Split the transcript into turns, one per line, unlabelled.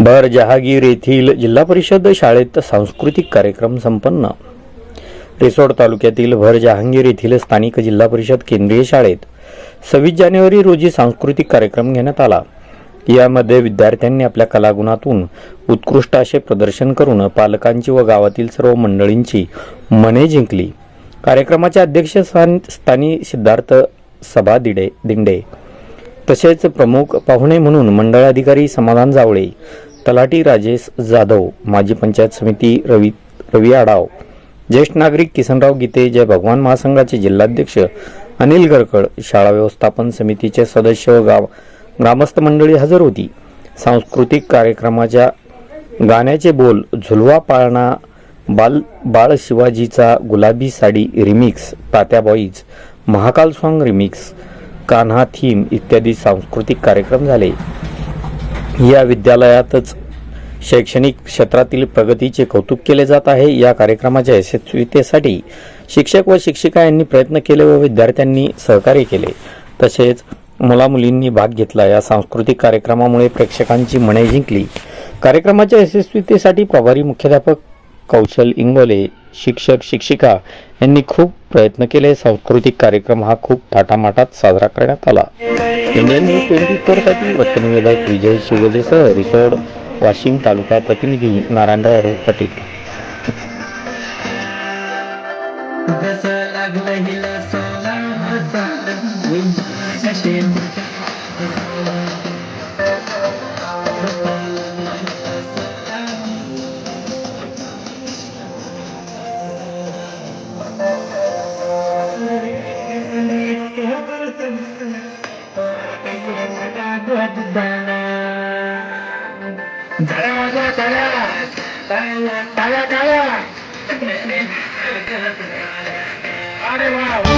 भर जहागीर येथील जिल्हा परिषद शाळेत सांस्कृतिक कार्यक्रम संपन्न. रिसोड तालुक्यातील भर जहांगीर येथील स्थानिक जिल्हा परिषद केंद्रीय शाळेत सव्वीस जानेवारी रोजी सांस्कृतिक कार्यक्रम घेण्यात आला. यामध्ये विद्यार्थ्यांनी आपल्या कलागुणातून उत्कृष्ट असे प्रदर्शन करून पालकांची व गावातील सर्व मंडळींची मने जिंकली. कार्यक्रमाच्या अध्यक्षस्थान स्थानी सिद्धार्थ सभा दिडे दिंडे तसेच प्रमुख पाहुणे म्हणून मंडळाधिकारी समाधान जावळे तलाठी राजेश जाधव माजी पंचायत समिती रवी रवी आडाव ज्येष्ठ नागरिक किसनराव गीते जय भगवान महासंघाचे जिल्हाध्यक्ष अनिल गरकड शाळा व्यवस्थापन समितीचे सदस्य व गाव ग्रामस्थ मंडळी हजर होती. सांस्कृतिक कार्यक्रमाच्या गाण्याचे बोल झुलवा पाळणा बाल बाळ शिवाजीचा Gulabi Sadi remix Tatya boys Mahakal song remix Kanha theme इत्यादी सांस्कृतिक कार्यक्रम झाले. या विद्यालयातच शैक्षणिक क्षेत्रातील प्रगतीचे कौतुक केले जात आहे. या कार्यक्रमाच्या यशस्वीतेसाठी शिक्षक व शिक्षिका यांनी प्रयत्न केले व विद्यार्थ्यांनी सहकार्य केले. तसेच मुलामुलींनी भाग घेतला. या सांस्कृतिक कार्यक्रमामुळे प्रेक्षकांची मने जिंकली. कार्यक्रमाच्या यशस्वीतेसाठी प्रभारी मुख्याध्यापक कौशल इंगोले शिक्षक शिक्षिका यांनी खूप प्रयत्न केले सांस्कृतिक कार्यक्रम हा खूप थाटामाटात साजरा करण्यात आला. इंडियन न्यूज ट्वेंटी फोरसाठी वृत्तनिवेदक विजय सुगदेसह रिसोड वाशिम तालुका प्रतिनिधी नारायणराव पाटील.
তারা মজা তারা তারা তারা আরে বাবা